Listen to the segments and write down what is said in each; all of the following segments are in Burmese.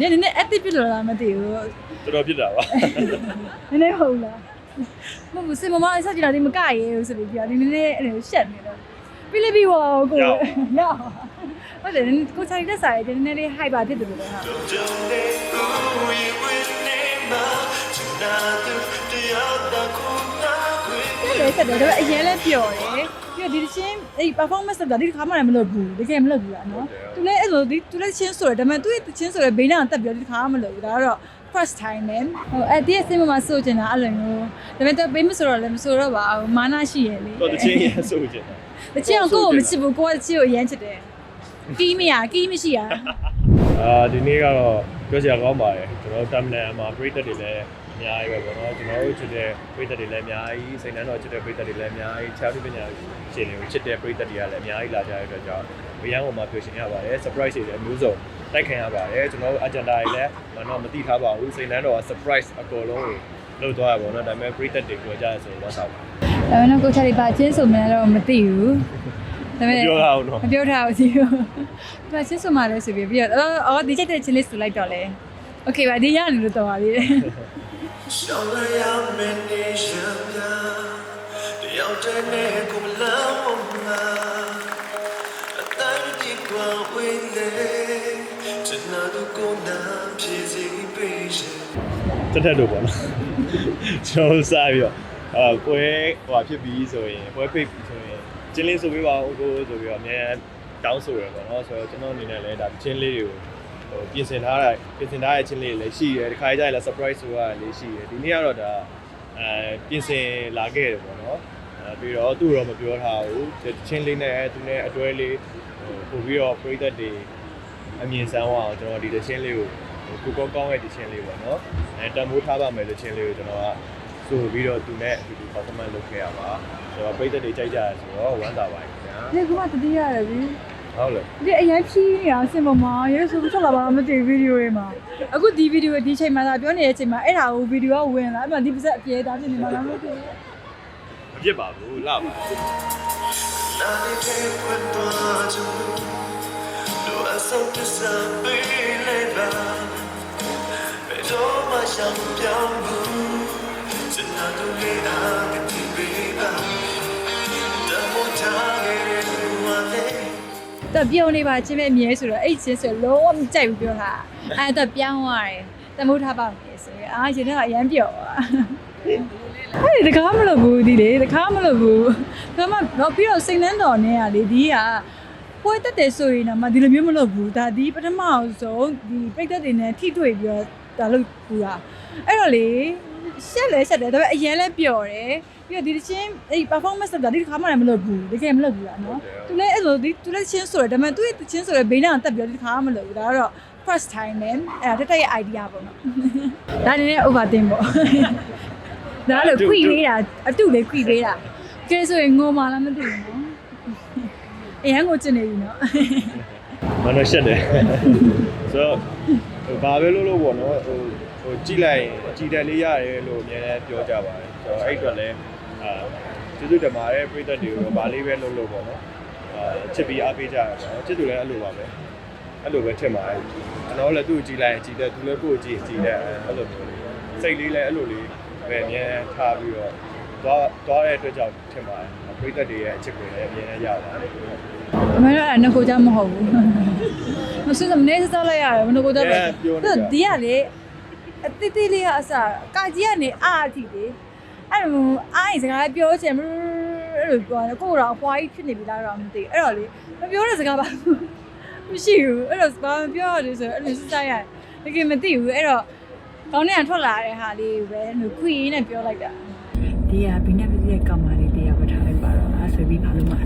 ဒီနည်းနည်း active ဖြစ်လာတာမသိဘူးတော်တော်ဖြစ်တာပါနည်းနည်းဟုတ်လားမဟုတ်ဘူးစင်မမအဆက်ကြည့်လာဒီမကရဲဘူးဆိုပြီးပြောဒီနည်းနည်းအဲ့လိုရှက်နေတော့ပြီးလေပြီးဟောကိုရဟုတ်တယ်ကိုချာရီလက်စာရဲ့နည်းနည်းလေး hyper ဖြစ်တယ်လို့လည်းဟာလေဆက်တယ်ဒါပေမဲ့အရင်လဲပျော်တယ် ပြီးတော့ဒီချင်းအဲ့ performance ဆိုတာဒီတစ်ခါမှလည်းမလုပ်ဘူးတကယ်မလုပ်ဘူးလားနော်သူလည်းအဲ့လိုဒီသူလည်းချင်းဆိုတယ်ဒါပေမဲ့သူ့ရဲ့ချင်းဆိုတဲ့ဘေးနားတက်ပြီးတော့ဒီတစ်ခါမှမလုပ်ဘူးဒါကတော့ first time နဲ့ဟိုအဲ့ဒီအစင်းမမဆိုချင်တာအဲ့လိုမျိုးဒါပေမဲ့သူဘေးမဆိုတော့လည်းမဆိုတော့ပါဘူးမာနာရှိရလေတော့တချင်းရဆိုချင်တာတချင်းအောင်ကိုယ့်ကိုမချစ်ဘူးကိုယ့်ကချစ်ကိုအရင်ချစ်တယ်ကီးမရကီးမရှိရအာဒီနေ့ကတော့ပြောစရာကောင်းပါတယ်ကျွန်တော် terminal မှာပရိသတ်တွေလည်းအ များကြီးပဲပေါ့နော်ကျွန်တော်တို့ချစ်တဲ့ပရိသတ်တွေလည်းအများကြီးစိတ်နှံတော်ချစ်တဲ့ပရိသတ်တွေလည်းအများကြီးခြားပြီးပညာရှင်တွေကိုချစ်တဲ့ပရိသတ်တွေကလည်းအများကြီးလာကြတဲ့အတွက်ကြောင့်ဘရန်ပေါ်မှာပြောရှင်ရပါတယ် surprise တွေလည်းအမျိုးစုံတိုက်ခံရပါတယ်ကျွန်တော်တို့ agenda တွေလည်းတော့မသိထားပါဘူးစိတ်နှံတော်က surprise အကုန်လုံးကိုလုပ်သွားရပါတော့ဒါပေမဲ့ပရိသတ်တွေပြောကြရဆိုတော့ဆောက်ပါဒါပေမဲ့ကိုချာရီပါချင်းဆိုမှတော့မသိဘူးဒါပေမဲ့ပြောရအောင်တော့မပြောထားဘူးစီ။ဒါချင်းဆိုမှလည်းဆိုပြီးပြီးတော့အော်ဒီချက်တဲ့ချင်းလေးဆိုလိုက်တော့လေ။ Okay ပါဒီရနေလို့တော်ပါသေးတယ် ရှောင်းလိုက်ရမယ့်နေရမြာတယောက်တည်းနဲ့ကိုမလာမနာအတိုင်းဒီကွာဝေးလေချစ်နာသူကိုနာဖြည့်စီပေးရှင်တက်တက်တို့ပေါ့နော်ကျွန်တော်စားပြီးတော့အာပွဲဟိုဖြစ်ပြီးဆိုရင်ပွဲဖိတ်ပြီးဆိုရင်ကျင်းလေးဆိုပေးပါဦးကိုဆိုပြီးတော့အများတောင်းဆိုရပေါ့နော်ဆိုတော့ကျွန်တော်အနေနဲ့လည်းဒါကျင်းလေးတွေကို ဟိုပြင်ဆင်ထားတာပြင်ဆင်ထားတဲ့ချင်းလေးတွေလည်းရှိတယ်ဒီခါကျရင်လည်း surprise ဆိုတာလည်းရှိတယ်ဒီနေ့ကတော့ဒါအဲပြင်ဆင်လာခဲ့တယ်ပေါ့နော်အဲပြီးတော့သူ့တော့မပြောထားဘူးဒီချင်းလေးနဲ့သူနဲ့အတွဲလေးဟိုပို့ပြီးတော့ပရိသတ်တွေအမြင်ဆန်းအောင်ကျွန်တော်ဒီတချင်းလေးကိုကိုကောကောင်းရဲ့တချင်းလေးပေါ့နော်အဲတန်ဖိုးထားပါမယ်တချင်းလေးကိုကျွန်တော်ကဆိုပြီးတော့သူနဲ့အတူတူ performance လုပ်ခဲ့ရပါဆိုတော့ပရိသတ်တွေကြိုက်ကြရဆိုတော့ဝမ်းသာပါတယ်ခင်ဗျာ။ဒီကမှတတိရတယ်ပြီ ဟုတ်လေ။ဒီအရင်ဖြီးနေတာစင်ပေါ်မှာရဲဆိုပြီးချက်လာပါမသိဗီဒီယိုတွေမှာ။အခုဒီဗီဒီယိုဒီချိန်မှာသာပြောနေတဲ့အချိန်မှာအဲ့ဒါကိုဗီဒီယိုကဝင်လာအဲ့မှာဒီပါစက်အပြဲတာဖြစ်နေမှာလားမသိဘူးမဖြစ်ပါဘူးလာပါနာနေတဲ့ခွင့်သွားချင်လို့အဆုံးတစားပေးလိုက်ပါဘယ်တော့မှရှောင်ပြောင်းဘူးချစ်နာသူလေးအား တော့ပြုံးနေပါချင်းပဲအမြဲဆိုတော့အဲ့ချင်းဆိုလုံးဝမကြိုက်ဘူးပြောတာ။အဲ့တော့ပြောင်းသွားတယ်။တမိုးထားပါမယ်ဆိုရင်အာရှင်တော့အရန်ပြော့သွား။အဲ့ဒီတကားမလို့ဘူးဒီလေတကားမလို့ဘူးဒါမှတော့ပြီးတော့စိတ်နှမ်းတော်နဲ့ကလေဒီကပွဲတက်တယ်ဆိုရင်တော့မဒီလိုမျိုးမလုပ်ဘူးဒါဒီပထမအောင်ဆုံးဒီပိတ်သက်တွေနဲ့ထိတွေ့ပြီးတော့ဒါလုပ်ဘူးတာအဲ့တော့လေရှက်လဲရှက်တယ်ဒါပေမဲ့အရင်လဲပျော်တယ် ပြီးတော့ဒီတစ်ချင်းအဲ့ performance ဆိုတာဒီတစ်ခါမှလည်းမလုပ်ဘူးတကယ်မလုပ်ဘူးလားနော်သူလည်းအဲ့လိုဒီသူလည်းချင်းဆိုတယ်ဒါပေမဲ့သူ့ရဲ့ချင်းဆိုတဲ့ဘေးနားတက်ပြီးတော့ဒီတစ်ခါမှမလုပ်ဘူးဒါကတော့ first time နဲ့အဲ့ဒါတက်တက်ရဲ့ idea ပေါ့နော်ဒါနည်းနည်း overthink ပေါ့ဒါလည်းခွိလေးတာအတုလေးခွိလေးတာကဲဆိုရင်ငိုမှလားမသိဘူးနော်အရန်ကိုကျင်နေပြီနော်မနှောရှက်တယ်ဆိုတော့ဟိုဘာပဲလို့လို့ပေါ့နော်ဟိုဟိုကြည့်လိုက်ရင်ကြည်တယ်လေးရတယ်လို့အများနဲ့ပြောကြပါတယ်ဆိုတော့အဲ့အတွက်လည်း အာကျေးဇူးတင်ပါတယ်ပရိသတ်တွေကိုဘာလေးပဲလုပ်လို့ပေါ့နော်အာချစ်ပြီးအားပေးကြရပါတော့ချစ်သူလည်းအဲ့လိုပါပဲအဲ့လိုပဲထင်ပါတယ်ကျွန်တော်လည်းသူ့ကိုကြည်လိုက်ရင်ကြည်တယ်သူလည်းကိုယ့်ကိုကြည်ကြည်တယ်အဲ့လိုမျိုးလေးစိတ်လေးလည်းအဲ့လိုလေးပဲအများထားပြီးတော့သွားသွားတဲ့အတွက်ကြောင့်ထင်ပါတယ်ပရိသတ်တွေရဲ့အချစ်ကိုလည်းအများနဲ့ရပါတယ်အမေတို့အဲ့နှကိုကြမဟုတ်ဘူးမစစမနေစလိုက်ရတယ်မနှကိုကြပဲသူဒီကလေအတိတိလေးကအစကာကြီးကနေအာအထိလေ အဲ့လိုအားရင်စကားပြောချင်အဲ့လိုပြောတယ်ကိုတော့အဖွားကြီးဖြစ်နေပြီလားတော့မသိအဲ့တော့လေမပြောတဲ့စကားပါမရှိဘူးအဲ့တော့ဘာမပြောရလဲဆိုအဲ့လိုစစရတကယ်မသိဘူးအဲ့တော့ကောင်းတဲ့ကထွက်လာတဲ့ဟာလေးကိုပဲဟိုခွေးနဲ့ပြောလိုက်တာဒီကဘိနေပစီရဲ့ကောင်မလေးတရားပဲထားလိုက်ပါတော့အဲဆိုပြီးဘာလို့မှ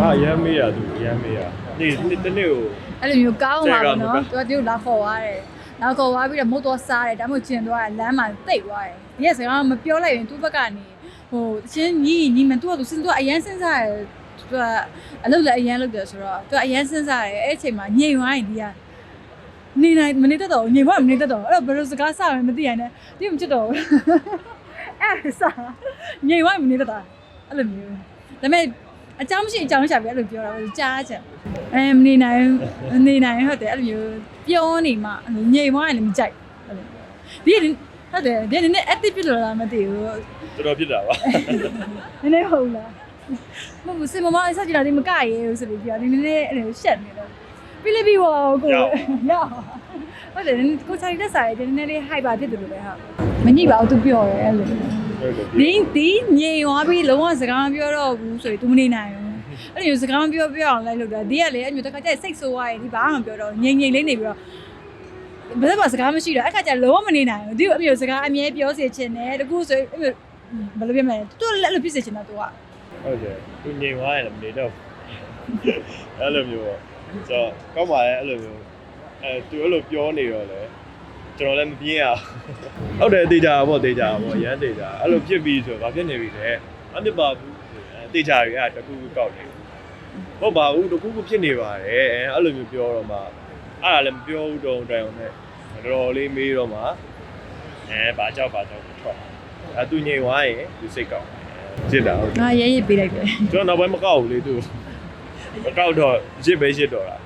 ဟာရမ်းမေးရသူရမ်းမေးရနေ့နေ့တစ်နေ့ကိုအဲ့လိုမျိုးကောင်းပါဘောနော်ဆဲသူကတူလာခေါ်သွားတယ် လာခေါ်သွားပြီးတော့မုတ်တော့စားတယ်ဒါမှမဟုတ်ကျင်သွားတယ်လမ်းမှာတိတ်သွားတယ်ဒီကစကားမပြောလိုက်ရင်သူ့ဘက်ကနေဟိုအချင်းညီညီမသူကသူစဉ်းသူကအရန်စဉ်းစားတယ်သူကအလုပ်လည်းအရန်လုပ်တယ်ဆိုတော့သူကအရန်စဉ်းစားတယ်အဲ့အချိန်မှာညိန်သွားရင်ဒီကနေနိုင်မနေတတ်တော့ညိန်သွားမနေတတ်တော့အဲ့တော့ဘယ်လိုစကားစမယ်မသိရင်လည်းဒီမချစ်တော့ဘူးအဲ့စားညိန်ဝိုင်းမနေတတ်တာအဲ့လိုမျိုးဒါပေမဲ့ အကြောင်းမရှိအကြောင်းရှာပြီးအဲ့လိုပြောတာပဲကြားချင်အဲမနေနိုင်မနေနိုင်ဟုတ်တယ်အဲ့လိုမျိုးပြောနေမှအဲ့လိုငြိမ်သွားရင်လည်းမကြိုက်အဲ့လိုဒီဟုတ်တယ်ဒီနေ့ active ဖြစ်လို့လားမသိဘူးတော်တော်ဖြစ်တာပါနည်းနည်းဟုတ်လားမဟုတ်စင်မမအဆက်ကြည့်တာဒီမကရဲဘူးဆိုပြီးပြောဒီနည်းနည်းအဲ့လိုရှက်နေတော့ပြီးလိပြီးဟောကိုရဟုတ်တယ်ကိုချာရီတက်စားရတယ်နည်းနည်းလေး hyper ဖြစ်တယ်လို့ပဲဟုတ်မညိပါဘူးသူပြောရဲအဲ့လို ဟုတ်တယ်ဒီဒီညင်သွားပြီးလုံးဝစကားမပြောတော့ဘူးဆိုရင် तू မနေနိုင်ဘူးအဲ့လိုမျိုးစကားမပြောပြောအောင်လိုက်လို့တာဒီကလေအဲ့မျိုးတစ်ခါကျစိတ်ဆိုးသွားရင်ဒီဘာမှမပြောတော့ငြိမ်ငြိမ်လေးနေပြီးတော့ဘယ်တော့မှစကားမရှိတော့အဲ့ခါကျလုံးဝမနေနိုင်ဘူးဒီအမျိုးစကားအမြဲပြောစီချင်တယ်တကူဆိုအဲ့မျိုးဘယ်လိုပြောမလဲတူလည်းအဲ့လိုဖြစ်စေချင်တာ तू ကဟုတ်တယ်သူငြိမ်သွားရင်လည်းမနေတော့အဲ့လိုမျိုးပေါ့ဆိုတော့ကောင်းပါလေအဲ့လိုမျိုးအဲသူအဲ့လိုပြောနေတော့လေ ကျွန်တော်လည်းမပြင်းရဟုတ်တယ်တေချာပေါ့တေချာပေါ့ရမ်းတေချာအဲ့လိုဖြစ်ပြီးဆိုတော့ဘာဖြစ်နေပြီလဲအမြစ်ပါဘူးတေချာကြီးအဲ့တကူကောက်နေဟုတ်ပါဘူးတကူကူဖြစ်နေပါတယ်အဲ့လိုမျိုးပြောတော့မှအဲ့ဒါလည်းမပြောဘူးတုံးတိုင်အောင်နဲ့တော်တော်လေးမေးတော့မှအဲဘာကြောက်ဘာကြောက်ထွက်အဲသူငြိမ်သွားရင်သူစိတ်ကောက်ဖြစ်တာဟုတ်ငါရဲရဲပေးလိုက်တယ်ကျွန်တော်နောက်ပိုင်းမကောက်ဘူးလေသူမကောက်တော့ရစ်ပဲရစ်တော့တာ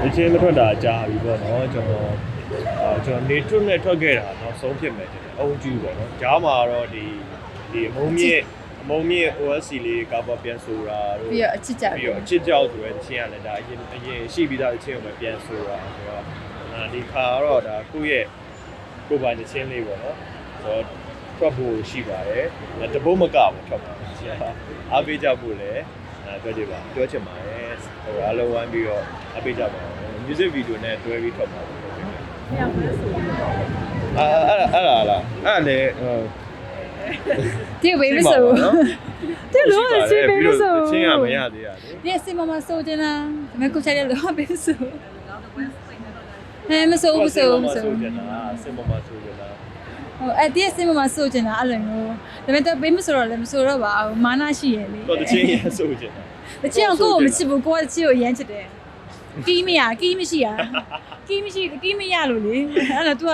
ဒီချင်းမထွက်တာကြာပြီပေါ့နော်ကျွန်တော် အာကျွန်တော်နေထွက်နဲ့ထွက်ခဲ့တာနောက်ဆုံးဖြစ်မယ်တဲ့။အုံကျူပေါ့နော်။ကြားမှာတော့ဒီဒီအမုံမြင့်အမုံမြင့် OSC လေးကပ်ပြန်ဆိုတာတို့ပြီးတော့အချစ်ကြပြီးတော့အချစ်ကြောက်ဆိုတဲ့ချင်းကလည်းဒါအရင်အရင်ရှိပြီးသားချင်းကိုပဲပြန်ဆိုတာဆိုတော့အာဒီခါတော့ဒါကိုယ့်ရဲ့ကိုယ်ပိုင်ချင်းလေးပေါ့နော်။ဆိုတော့ထွက်ဖို့ရှိပါတယ်။တပုတ်မကဘူးထွက်ပါဆရာအားပေးကြဖို့လည်းအဲပြောကြပါပြောချင်ပါတယ်ဟိုအားလုံးဝိုင်းပြီးတော့အားပေးကြပါဦး music video နဲ့တွဲပြီးထွက်ပါ လို့ပြောချင်တယ်အာအဲ့ဒါအဲ့ဒါလားအဲ့ဒါလည်းဟိုဒီဘေးမဆိုဒီလိုစီဘေးမဆိုချင်းကမရသေးရလေဒီစင်မမဆိုတင်လားဒါပေမဲ့ကိုချာရီလောဘေးဆိုဟဲ့မဆိုမဆိုမဆိုကျင်တာစင်မမဆိုကျင်တာဟိုအဲ့ဒီအစင်မမဆိုချင်တာအဲ့လိုမျိုးဒါပေမဲ့တော့ဘေးမဆိုတော့လည်းမဆိုတော့ပါဘူးမာနာရှိရလေတော့တချင်းရဆိုကျင်တာတချင်အောင်ကိုယ်ကိုမချစ်ဘူးကိုယ်ကတချင်ကိုအရမ်းချစ်တယ်ကီးမရကီးမရှိရ ကီးမရှိကီးမရလို့လေအဲ့တော့ तू က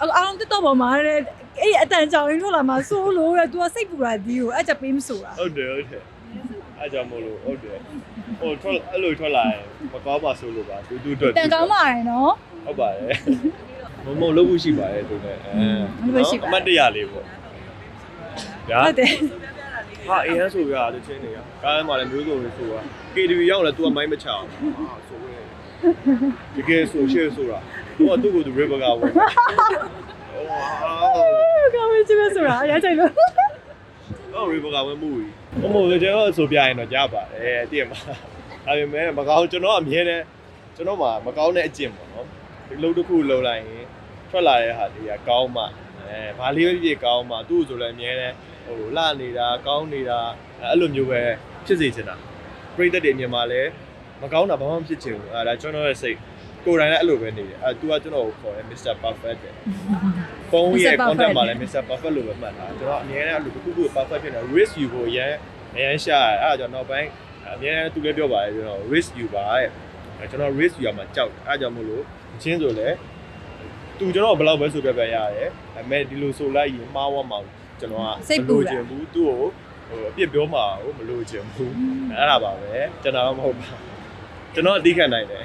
အောင်တက်တော့ပေါ်မှာတဲ့အဲ့အတန်ကြောင်ရင်းထွက်လာမှာဆိုးလို့တဲ့ तू ကစိတ်ပူတာဒီကိုအဲ့ချက်ပေးမဆိုတာ ဟုတ်တယ်ဟုတ်တယ်အားကြောင့်မလို့ဟုတ်တယ်ဟိုထွက်အဲ့လိုထွက်လာရင်မကောင်းပါဆိုလို့ပါသူသူအတွက် တန်ကောင်းပါရင်နော် ဟုတ်ပါတယ်မမလုပ်ဖို့ရှိပါတယ်သူလည်းအဲ လုပ်ဖို့ရှိပါတယ် အမတ်တရလေးပေါ့ညာ ဟုတ်တယ် ဟာအေးဟန်ဆိုရတဲ့ချင်းတွေကကားထဲမှာလည်းမျိုးစုံတွေဆိုတာ KTV ရောက်လဲ तू ကမိုင်းမချအောင်ဟာဆိုရဲ တကယ်ဆိုရှေ့ဆိုတာသူကသူ့ကိုသူ river ကဝင်ဟောကောင်းပြီချစ်မဆိုတာအရချိုင်လို့တော့ river ကဝင်မှုကြီးဘုံဘုံကျွန်တော်ဆိုပြရင်တော့ကြားပါတယ်တည်မှာဒါပေမဲ့မကောင်းကျွန်တော်အမြဲတမ်းကျွန်တော်မှာမကောင်းတဲ့အကျင့်ပေါ့နော်ဒီလုံးတစ်ခုလုံးလိုက်ရင်ထွက်လာတဲ့ဟာတွေကကောင်းမှအဲဘာလေးပဲဖြစ်ဖြစ်ကောင်းမှသူ့ဆိုလည်းအမြဲတမ်းဟိုလှနေတာကောင်းနေတာအဲ့လိုမျိုးပဲဖြစ်စေချင်တာပြိတ္တတွေမြန်မာလဲ မကောင်းတာဘာမှမဖြစ်ချင်ဘူးအဲဒါကျွန်တော်ရဲ့စိတ်ကိုယ်တိုင်လည်းအဲ့လိုပဲနေတယ်အဲ तू ကကျွန်တော်ကိုခေါ်တယ် Mr. Perfect တဲ့ဖုန်းရဲ့ contact မှာလည်း Mr. Perfect လို့ပဲမှတ်တာကျွန်တော်အမြဲတမ်းအဲ့လိုတစ်ခုခု perfect ဖြစ်နေတာ risk ယူဖို့အရန်အရန်ရှာတယ်အဲ့ဒါကြောင့်နောက်ပိုင်းအမြဲတမ်းသူလည်းပြောပါတယ်ကျွန်တော် risk ယူပါတဲ့အဲကျွန်တော် risk ယူရမှာကြောက်တယ်အဲ့ဒါကြောင့်မို့လို့အချင်းဆိုလည်းသူကျွန်တော်ဘယ်လောက်ပဲဆိုပြပြရတယ်ဒါပေမဲ့ဒီလိုဆိုလိုက်ရင်မှားဝမှာကျွန်တော်ကမလိုချင်ဘူးသူ့ကိုဟိုအပြစ်ပြောမှာကိုမလိုချင်ဘူးအဲ့ဒါပါပဲကျွန်တော်မဟုတ်ပါ ကျွန်တော်အတိခံနိုင်တယ်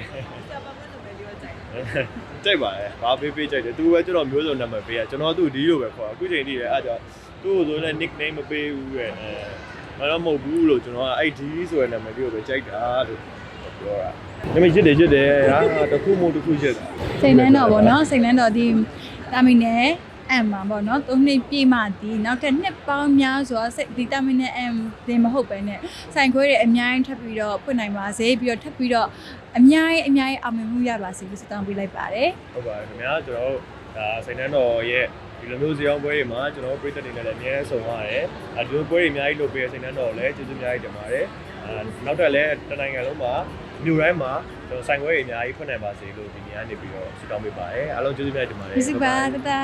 ကြိုက်ပါလေဘာပေးပေးကြိုက်တယ်သူပဲကျွန်တော်မျိုးစုံနံပါတ်ပေးရကျွန်တော်သူ့ဒီလိုပဲခေါ်အခုချိန်ထိလည်းအဲ့ကြောင့်သူ့ကိုဆိုလည်း nickname မပေးဘူးရဲ့အဲတော့မဟုတ်ဘူးလို့ကျွန်တော်ကအဲ့ဒီဆိုတဲ့နာမည်လေးကိုပဲကြိုက်တာလို့ပြောတာနာမည်ချစ်တယ်ချစ်တယ်ဟာတစ်ခုမို့တစ်ခုချစ်တာစိတ်နှမ်းတော့ဗောနော်စိတ်နှမ်းတော့ဒီတာမီနယ် အမ်မှာဗောနော်သုံးနှစ်ပြည့်မှဒီနောက်ထပ်နှစ်ပေါင်းများစွာစိတ်ဒီတာမီနယ်အမ်တင်မဟုတ်ပဲနဲ့ဆိုင်ခွဲတွေအများကြီးထပ်ပြီးတော့ဖွင့်နိုင်ပါစေပြီးတော့ထပ်ပြီးတော့အများကြီးအများကြီးအောင်မြင်မှုရပါစေလို့ဆုတောင်းပေးလိုက်ပါတယ်ဟုတ်ပါတယ်ခင်ဗျာကျွန်တော်တို့ဒါစိန်နှန်းတော်ရဲ့ဒီလိုမျိုးဇေယောင်းပွဲတွေမှာကျွန်တော်တို့ပြည်သက်တွေနဲ့လည်းအများကြီးဆုံရတယ်အဲဒီလိုပွဲတွေအများကြီးလုပ်ပေးတဲ့စိန်နှန်းတော်ကိုလည်းကျေးဇူးအများကြီးတင်ပါတယ်အဲနောက်ထပ်လည်းတနိုင်ငံလုံးမှာမြို့တိုင်းမှာ ကျွန်တော်ဆိုင်ပွဲတွေအများကြီးဖွင့်နိုင်ပါစေလို့ဒီနေ့ကနေပြီးတော့ဆုတောင်းပေးပါတယ်အားလုံးကျေးဇူးများတင်ပါတယ် Music bar ta ta